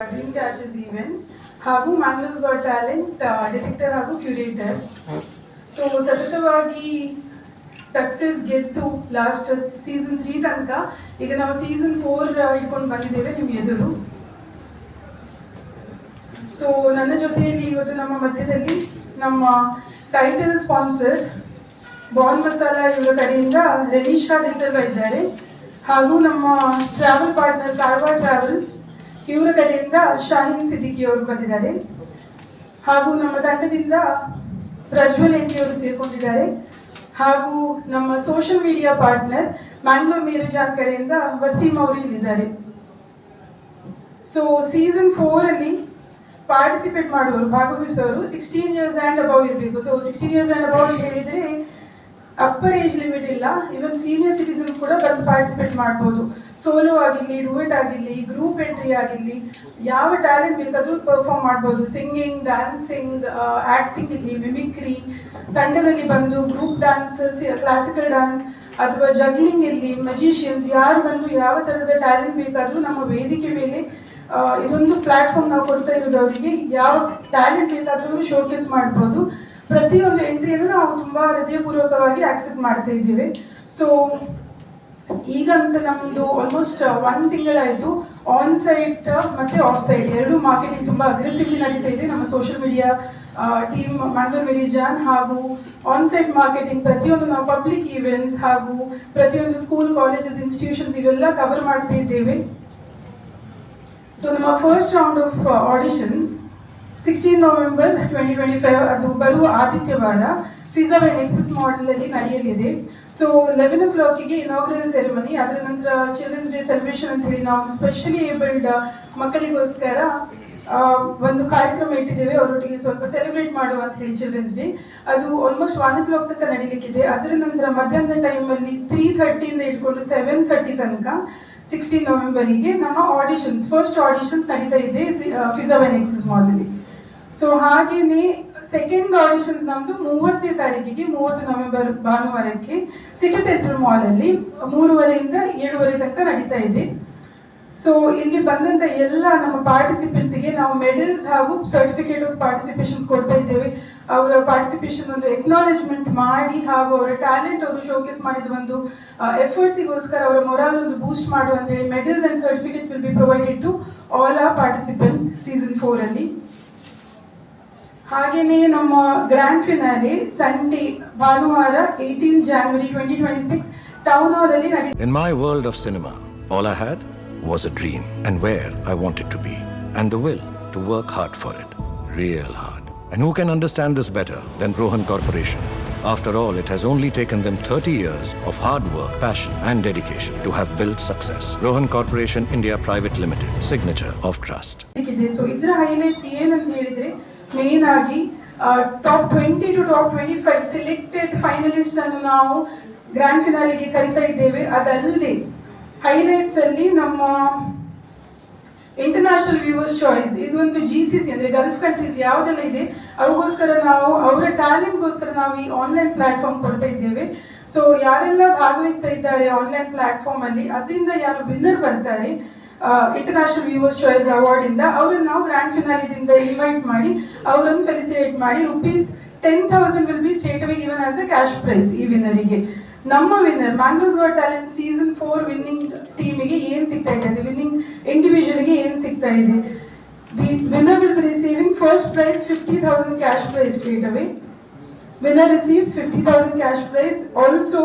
Dream catches events ಹಾಗೂ Mangalore's got talent director ಹಾಗೂ curator so ಸತತವಾಗಿ ಸಕ್ಸಸ್ ಗೆದ್ದು ಲಾಸ್ಟ್ ಸೀಸನ್ ತ್ರೀ ತನಕ, ಈಗ ನಾವು ಸೀಸನ್ ಫೋರ್ ಇಟ್ಕೊಂಡು ಬಂದಿದ್ದೇವೆ ನಿಮ್ಮ ಎದುರು. ಸೊ ನನ್ನ ಜೊತೆಯಲ್ಲಿ ಇವತ್ತು ನಮ್ಮ ಮಧ್ಯದಲ್ಲಿ ನಮ್ಮ ಟೈಟಲ್ ಸ್ಪಾನ್ಸರ್ ಬಾನ್ ಮಸಾಲ ಇವರ ಕಡೆಯಿಂದ ರನೀಶಾ ಡಿಸಲ್ವ ಇದ್ದಾರೆ. ಹಾಗೂ ನಮ್ಮ ಟ್ರಾವೆಲ್ ಪಾರ್ಟ್ನರ್ ಕಾರ್ವಾರ್ ಟ್ರಾವೆಲ್ಸ್ ಇವರ ಕಡೆಯಿಂದ ಶಾಹೀನ್ ಸಿದ್ದಿಕಿ ಅವರು ಬಂದಿದ್ದಾರೆ. ಹಾಗೂ ನಮ್ಮ ತಂಡದಿಂದ ಪ್ರಜ್ವಲ್ ಎಂಟಿ ಅವರು ಸೇರ್ಕೊಂಡಿದ್ದಾರೆ. ಹಾಗೂ ನಮ್ಮ social media partner Mangalore Merijaan ಕಡೆಯಿಂದ ವಸೀಂ ಅವರು ಇಲ್ಲಿದ್ದಾರೆ. ಸೊ ಸೀಸನ್ ಫೋರ್ ಅಲ್ಲಿ ಪಾರ್ಟಿಸಿಪೇಟ್ ಮಾಡುವವರು ಭಾಗವಹಿಸೋರು ಸಿಕ್ಸ್ಟೀನ್ ಇಯರ್ಸ್ ಆ್ಯಂಡ್ ಅಬೌವ್ ಇರಬೇಕು. So sixteen years and above ಹೇಳಿದರೆ ಅಪ್ಪರ್ ಏಜ್ ಲಿಮಿಟ್ ಇಲ್ಲ. ಇವನ್ ಸೀನಿಯರ್ ಸಿಟಿಸನ್ಸ್ ಕೂಡ ಬಂದು ಪಾರ್ಟಿಸಿಪೇಟ್ ಮಾಡ್ಬೋದು. ಸೋಲೋ ಆಗಿರಲಿ ಡೂಯೆಟ್ ಆಗಿರಲಿ ಗ್ರೂಪ್ ಎಂಟ್ರಿ ಆಗಿರಲಿ, ಯಾವ ಟ್ಯಾಲೆಂಟ್ ಬೇಕಾದರೂ ಪರ್ಫಾರ್ಮ್ ಮಾಡ್ಬೋದು. ಸಿಂಗಿಂಗ್ ಡ್ಯಾನ್ಸಿಂಗ್ ಆ್ಯಕ್ಟಿಂಗ್ ಇರಲಿ ಮಿಮಿಕ್ರಿ ತಂಡದಲ್ಲಿ ಬಂದು ಗ್ರೂಪ್ ಡ್ಯಾನ್ಸ್ ಕ್ಲಾಸಿಕಲ್ ಡ್ಯಾನ್ಸ್ ಅಥವಾ ಜಗ್ಲಿಂಗ್ ಇರಲಿ ಮೆಜಿಷಿಯನ್ಸ್ ಯಾರು ಬಂದು ಯಾವ ಥರದ ಟ್ಯಾಲೆಂಟ್ ಬೇಕಾದರೂ ನಮ್ಮ ವೇದಿಕೆ ಮೇಲೆ ಇದೊಂದು ಪ್ಲಾಟ್ಫಾರ್ಮ್ ನಾವು ಕೊಡ್ತಾ ಇರೋದು ಅವರಿಗೆ. ಯಾವ ಟ್ಯಾಲೆಂಟ್ ಬೇಕಾದರೂ ಶೋಕೇಸ್ ಮಾಡ್ಬೋದು. ಪ್ರತಿಯೊಂದು ಎಂಟ್ರಿಯನ್ನು ನಾವು ತುಂಬಾ ಹೃದಯಪೂರ್ವಕವಾಗಿ ಆಕ್ಸೆಪ್ಟ್ ಮಾಡ್ತಾ ಇದ್ದೀವಿ. ಸೊ ಈಗಂತ ನಮ್ದು ಆಲ್ಮೋಸ್ಟ್ ಒನ್ ತಿಂಗಳಾಯಿತು ಆನ್ ಸೈಟ್ ಮತ್ತೆ ಆಫ್ ಸೈಡ್ ಎರಡು ಮಾರ್ಕೆಟಿಂಗ್ ತುಂಬಾ ಅಗ್ರೆಸಿವ್ಲಿ ನಡೀತಾ ಇದೆ. ನಮ್ಮ social media team Mangalore Merijaan ಹಾಗೂ ಆನ್ ಸೈಟ್ ಮಾರ್ಕೆಟಿಂಗ್ ಪ್ರತಿಯೊಂದು ನಾವು ಪಬ್ಲಿಕ್ ಈವೆಂಟ್ಸ್ ಹಾಗೂ ಪ್ರತಿಯೊಂದು ಸ್ಕೂಲ್ ಕಾಲೇಜಸ್ ಇನ್ಸ್ಟಿಟ್ಯೂಷನ್ಸ್ ಇವೆಲ್ಲ ಕವರ್ ಮಾಡ್ತಾ ಇದ್ದೇವೆ. ಸೊ ನಮ್ಮ first round of auditions sixteen November twenty twenty five ಅದು ಬರುವ ಆದಿತ್ಯವಾರ ಫಿಸಾ ಬೈ ನೆಕ್ಸಸ್ ಮಾಡೆಲಲ್ಲಿ ನಡೆಯಲಿದೆ. ಸೊ ಲೆವೆನ್ ಓ ಕ್ಲಾಕಿಗೆ ಇನಾಗ್ರಲ್ ಸೆರೆಮನಿ ಅದರ ನಂತರ ಚಿಲ್ಡ್ರನ್ಸ್ ಡೇ ಸೆಲೆಬ್ರೇಷನ್ ಅಂತ ಹೇಳಿ ನಾವು ಸ್ಪೆಷಲಿ ಏಬಲ್ಡ್ ಮಕ್ಕಳಿಗೋಸ್ಕರ ಒಂದು ಕಾರ್ಯಕ್ರಮ ಇಟ್ಟಿದ್ದೇವೆ. ಅವರೊಟ್ಟಿಗೆ ಸ್ವಲ್ಪ ಸೆಲೆಬ್ರೇಟ್ ಮಾಡುವ ಅಂತ ಹೇಳಿ ಚಿಲ್ಡ್ರನ್ಸ್ ಡೇ ಅದು ಆಲ್ಮೋಸ್ಟ್ ಒನ್ ಓ ಕ್ಲಾಕ್ ತನಕ ನಡೀಲಿಕ್ಕಿದೆ. ಅದರ ನಂತರ ಮಧ್ಯಾಹ್ನದ ಟೈಮಲ್ಲಿ ತ್ರೀ ಥರ್ಟಿಯಿಂದ ಇಟ್ಕೊಂಡು ಸೆವೆನ್ ಥರ್ಟಿ ತನಕ ಸಿಕ್ಸ್ಟೀನ್ ನವೆಂಬರಿಗೆ ನಮ್ಮ ಆಡಿಷನ್ಸ್ ಫಸ್ಟ್ ಆಡಿಷನ್ಸ್ ನಡೀತಾ ಇದೆ ಫಿಸಾ ಬೈ ನೆಕ್ಸಸ್ ಮಾಲಲ್ಲಿ ಸೊ ಹಾಗೇನೆ ಸೆಕೆಂಡ್ ಆಡಿಷನ್ಸ್ ನಮ್ದು ಮೂವತ್ತನೇ ತಾರೀಕಿಗೆ, ಮೂವತ್ತು ನವೆಂಬರ್ ಭಾನುವಾರಕ್ಕೆ ಸಿಟಿ ಸೆಂಟ್ರಲ್ ಮಾಲ್ ಅಲ್ಲಿ ಮೂರುವರೆಯಿಂದ ಏಳುವರೆ ತನಕ ನಡೀತಾ ಇದೆ. ಸೊ ಇಲ್ಲಿ ಬಂದಂತ ಎಲ್ಲ ನಮ್ಮ ಪಾರ್ಟಿಸಿಪೆಂಟ್ಸ್ಗೆ ನಾವು ಮೆಡಲ್ಸ್ ಹಾಗೂ ಸರ್ಟಿಫಿಕೇಟ್ ಆಫ್ ಪಾರ್ಟಿಸಿಪೇಷನ್ ಕೊಡ್ತಾ ಇದ್ದೇವೆ. ಅವರ ಪಾರ್ಟಿಸಿಪೇಷನ್ ಒಂದು ಎಕ್ನಾಲೆಜ್ಮೆಂಟ್ ಮಾಡಿ ಹಾಗೂ ಅವರ ಟ್ಯಾಲೆಂಟ್ ಅವರು ಶೋಕೇಸ್ ಮಾಡಿದ ಒಂದು ಎಫರ್ಟ್ಸಿಗೋಸ್ಕರ ಅವರ ಮೊರಾಲ್ ಒಂದು ಬೂಸ್ಟ್ ಮಾಡುವ ಅಂತ ಹೇಳಿ medals and certificates will be provided to all our participants season four ಅಲ್ಲಿ. ಹಾಗೇನೆ ನಮ್ಮ ಗ್ರ್ಯಾಂಡ್ ಫಿನಾಲೆ ಸಂಡೇ ಭಾನುವಾರ eighteen January twenty twenty six town hall ಅಲ್ಲಿ ನಡೀ In my world of cinema, all I had was a dream and where I wanted to be, and the will to work hard for it. Real hard. And who can understand this better than Rohan Corporation? After all, it has only taken them 30 years of hard work, passion, and dedication to have built success. Rohan Corporation India Private Limited, signature of trust. ಇದೆ so ಇದರ highlights ಏನಂತ ಹೇಳಿದ್ರೆ main ಆಗಿ top twenty to top twenty five selected finalist ಅನ್ನು ನಾವು grand ಫಿನಾಲಿಗೆ ಕರಿತಾ ಇದ್ದೇವೆ. ಅದಲ್ಲದೆ ಹೈಲೈಟ್ಸ್ ಅಲ್ಲಿ ನಮ್ಮ ಇಂಟರ್ನ್ಯಾಷನಲ್ ವ್ಯೂವರ್ಸ್ ಚಾಯ್ಸ್ ಇದೊಂದು ಜಿ ಸಿ ಸಿ ಅಂದ್ರೆ ಗಲ್ಫ್ ಕಂಟ್ರೀಸ್ ಯಾವುದೆಲ್ಲ ಇದೆ, ಅವ್ರಿಗೋಸ್ಕರ ನಾವು, ಅವರ ಟ್ಯಾಲೆಂಟ್ಗೋಸ್ಕರ ನಾವು ಈ ಆನ್ಲೈನ್ ಪ್ಲಾಟ್ಫಾರ್ಮ್ ಕೊಡ್ತಾ ಇದ್ದೇವೆ. ಸೊ ಯಾರೆಲ್ಲ ಭಾಗವಹಿಸ್ತಾ ಇದ್ದಾರೆ ಆನ್ಲೈನ್ ಪ್ಲಾಟ್ಫಾರ್ಮ್ ಅಲ್ಲಿ, ಅದರಿಂದ ಯಾರು ವಿನ್ನರ್ ಬರ್ತಾರೆ ಇಂಟರ್ನ್ಯಾಷನಲ್ ವ್ಯೂವರ್ಸ್ ಚಾಯ್ಸ್ ಅವಾರ್ಡ್ ಇಂದ ಅವರನ್ನು ನಾವು ಗ್ರ್ಯಾಂಡ್ ಫಿನಾಲಿದಿಂದ ಇನ್ವೈಟ್ ಮಾಡಿ, ಅವರನ್ನು ಫೆಲಿಸಿಟೇಟ್ ಮಾಡಿ rupees ten thousand will be straight away given as a cash prize ಈ ವಿನ್ನರಿಗೆ ನಮ್ಮ winner Mangalore's var talent season four winning ಟೀಮಿಗೆ ಏನ್ ಸಿಗ್ತಾ ಇದೆ? ಅದು ವಿನ್ನಿಂಗ್ ಇಂಡಿವಿಜುವಲ್ಗೆ ಏನ್ ಸಿಗ್ತಾ ಇದೆ? The winner will be receiving first prize fifty thousand cash prize straight away winner receives fifty thousand cash prize also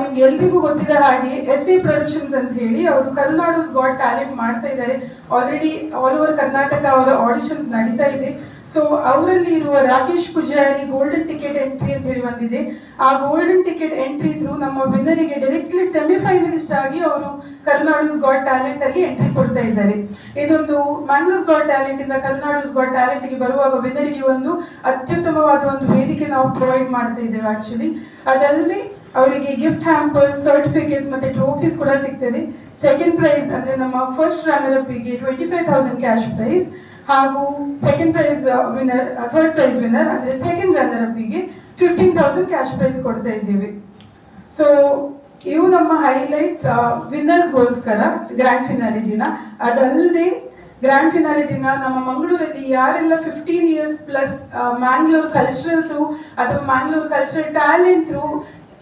ನಿಮ್ಗೆ ಎಲ್ರಿಗೂ ಗೊತ್ತಿದ ಹಾಗೆ ಎಸ್ ಎ ಪ್ರೊಡಕ್ಷನ್ಸ್ ಅಂತ ಹೇಳಿ ಅವರು ಕರುನಾಡುಸ್ ಗಾಡ್ ಟ್ಯಾಲೆಂಟ್ ಮಾಡ್ತಾ ಇದ್ದಾರೆ. ಆಲ್ರೆಡಿ ಆಲ್ ಓವರ್ ಕರ್ನಾಟಕ ಅವರ ಆಡಿಷನ್ಸ್ ನಡೀತಾ ಇದೆ. ಸೊ ಅವರಲ್ಲಿ ಇರುವ Rakesh Poojari golden ticket entry ಅಂತ ಹೇಳಿ ಬಂದಿದೆ. ಆ ಗೋಲ್ಡನ್ ಟಿಕೆಟ್ ಎಂಟ್ರಿ ಥ್ರೂ ನಮ್ಮ ವಿನ್ನರಿಗೆ ಡೈರೆಕ್ಟ್ಲಿ ಸೆಮಿಫೈನಲಿಸ್ಟ್ ಆಗಿ ಅವರು ಕರುನಾಡುಸ್ ಗಾಡ್ ಟ್ಯಾಲೆಂಟ್ ಅಲ್ಲಿ ಎಂಟ್ರಿ ಕೊಡ್ತಾ ಇದ್ದಾರೆ. ಇದೊಂದು ಮ್ಯಾಂಗ್ಲೂಸ್ ಗಾಡ್ ಟ್ಯಾಲೆಂಟ್ ಇಂದ ಕರುನಾಡುಸ್ ಗಾಡ್ ಟ್ಯಾಲೆಂಟ್ಗೆ ಬರುವಾಗ ವಿನ್ನರಿಗೆ ಒಂದು ಅತ್ಯುತ್ತಮವಾದ ಒಂದು ವೇದಿಕೆ ನಾವು ಪ್ರೊವೈಡ್ ಮಾಡ್ತಾ ಇದ್ದೇವೆ ಆಕ್ಚುಲಿ ಅದಲ್ಲದೆ ಅವರಿಗೆ ಗಿಫ್ಟ್ ಹ್ಯಾಂಪರ್ಸ್ ಸರ್ಟಿಫಿಕೇಟ್ಸ್ ಮತ್ತೆ ಟ್ರೋಫೀಸ್ ಕೂಡ ಸಿಗ್ತದೆ. ಸೆಕೆಂಡ್ ಪ್ರೈಸ್ ಅಂದ್ರೆ ನಮ್ಮ first runner ಅಪ್ಗೆ twenty five thousand cash prize ಹಾಗೂ second prize winner third prize winner ಅಂದ್ರೆ ಸೆಕೆಂಡ್ ರನ್ನರ್ ಅಪ್ಗೆ ಫಿಫ್ಟೀನ್ ತೌಸಂಡ್ ಕ್ಯಾಶ್ ಪ್ರೈಸ್ ಕೊಡ್ತಾ ಇದ್ದೇವೆ. ಸೊ ಇವು ನಮ್ಮ ಹೈಲೈಟ್ಸ್ ವಿನ್ನರ್ಸ್ಗೋಸ್ಕರ ಗ್ರ್ಯಾಂಡ್ ಫಿನಾಲಿ ದಿನ. ಅದಲ್ಲದೆ ಗ್ರ್ಯಾಂಡ್ ಫಿನಾಲಿ ದಿನ ನಮ್ಮ ಮಂಗಳೂರಲ್ಲಿ ಯಾರೆಲ್ಲ fifteen years plus Mangalore cultural through ಅಥವಾ Mangalore cultural talent through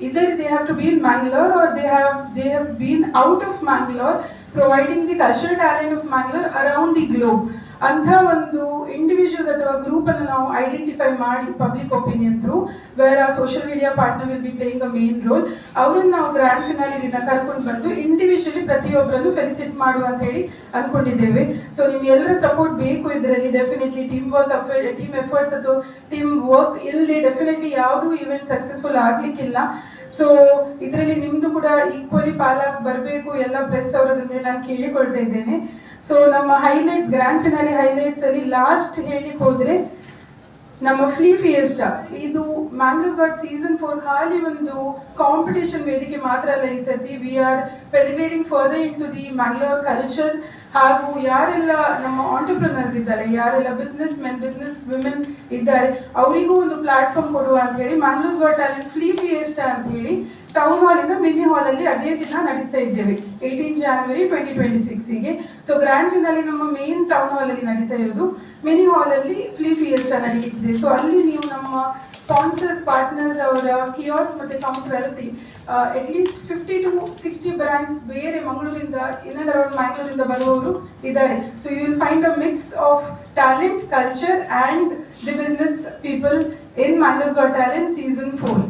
either they have to be in Mangalore or they have they have been out of Mangalore, providing the cultural talent of Mangalore around the globe. ಅಂಥ ಒಂದು individual ಅಥವಾ ಗ್ರೂಪನ್ನು ನಾವು identify ಮಾಡಿ public opinion through where a social media partner will be playing a main role ಅವ್ರನ್ನ ನಾವು grand finale ದಿನ ಕರ್ಕೊಂಡು ಬಂದು ಇಂಡಿವಿಜುವಲಿ ಪ್ರತಿಯೊಬ್ಬರನ್ನು ಫೆಲಿಸಿಟ್ ಮಾಡುವ ಅಂತ ಹೇಳಿ ಅಂದ್ಕೊಂಡಿದ್ದೇವೆ ಸೊ ನಿಮ್ಗೆ ಎಲ್ಲರ ಸಪೋರ್ಟ್ ಬೇಕು ಇದರಲ್ಲಿ definitely team work team efforts ಅಥವಾ ಟೀಮ್ ವರ್ಕ್ ಇಲ್ಲದೆ ಡೆಫಿನೆಟ್ಲಿ ಯಾವುದೂ ಇವೆಂಟ್ ಸಕ್ಸಸ್ಫುಲ್ ಆಗ್ಲಿಕ್ಕಿಲ್ಲ. ಸೊ ಇದರಲ್ಲಿ ನಿಮ್ದು ಕೂಡ ಈಕ್ವಲಿ ಪಾಲಾಗಿ ಬರಬೇಕು ಎಲ್ಲ ಪ್ರೆಸ್ ಅವರದಂದ್ರೆ ನಾನು ಕೇಳಿಕೊಳ್ತಾ ಇದ್ದೇನೆ. ಸೊ ನಮ್ಮ ಹೈಲೈಟ್ಸ್ ಗ್ರ್ಯಾಂಡ್ ಫಿನಾಲಿ ಹೈಲೈಟ್ಸ್ ಅಲ್ಲಿ ಲಾಸ್ಟ್ ಹೇಳಿಕ್ ಹೋದ್ರೆ ನಮ್ಮ ಫ್ಲೀ ಫಿಯೆಸ್ಟಾ ಇದು ಮ್ಯಾಂಗ್ಲೂಸ್ ಗಾಟ್ ಸೀಸನ್ ಫೋರ್ ಖಾಲಿ ಒಂದು ಕಾಂಪಿಟೇಷನ್ ವೇದಿಕೆ ಮಾತ್ರ ಅಲ್ಲ ಈ ಸರ್ತಿ. We are penetrating further into the Mangalore culture ಹಾಗೂ ಯಾರೆಲ್ಲ ನಮ್ಮ ಆಂಟರ್ಪ್ರಿನರ್ಸ್ ಇದ್ದಾರೆ, ಯಾರೆಲ್ಲ ಬಿಸ್ನೆಸ್ ಮೆನ್ ಬಿಸ್ನೆಸ್ ವಿಮೆನ್ ಇದ್ದಾರೆ, ಅವರಿಗೂ ಒಂದು ಪ್ಲಾಟ್ಫಾರ್ಮ್ ಕೊಡುವ ಅಂತ ಹೇಳಿ ಮ್ಯಾಂಗ್ಲೂಸ್ ಗಾಟ್ ಅಲ್ಲಿ ಫ್ಲೀ ಫಿಯೆಸ್ಟಾ ಅಂತ ಹೇಳಿ ಟೌನ್ ಹಾಲಿನ ಮಿನಿ ಹಾಲ್ ಅಲ್ಲಿ ಅದೇ ದಿನ ನಡೆಸ್ತಾ ಇದ್ದೇವೆ. ಏಯ್ಟೀನ್ ಜಾನ್ವರಿ ಟ್ವೆಂಟಿ ಟ್ವೆಂಟಿ ಸಿಕ್ಸಿಗೆ ಸೊ ಗ್ರ್ಯಾಂಡ್ ನಮ್ಮ ಮೇನ್ ಟೌನ್ ಹಾಲ್ ಅಲ್ಲಿ ನಡೀತಾ ಇರೋದು. ಮಿನಿ ಹಾಲ್ ಅಲ್ಲಿ ಫ್ಲೀ ಫಿಯೆಸ್ಟಾ ನಡೀತಿದೆ. ಸೊ ಅಲ್ಲಿ ನೀವು ನಮ್ಮ ಸ್ಪಾನ್ಸರ್ಸ್ ಪಾರ್ಟ್ನರ್ಸ್ ಅವರ ಕಿಯಾಸ್ ಮತ್ತೆ at least fifty to sixty brands ಬೇರೆ ಮಂಗಳೂರಿಂದ, ಇನ್ನೆಲ್ಲ ಅರೌಂಡ್ ಮ್ಯಾಂಗ್ಳೂರಿಂದ ಬರುವವರು ಇದ್ದಾರೆ. So you will find a mix of talent culture and the business people in Mangalore's got talent season four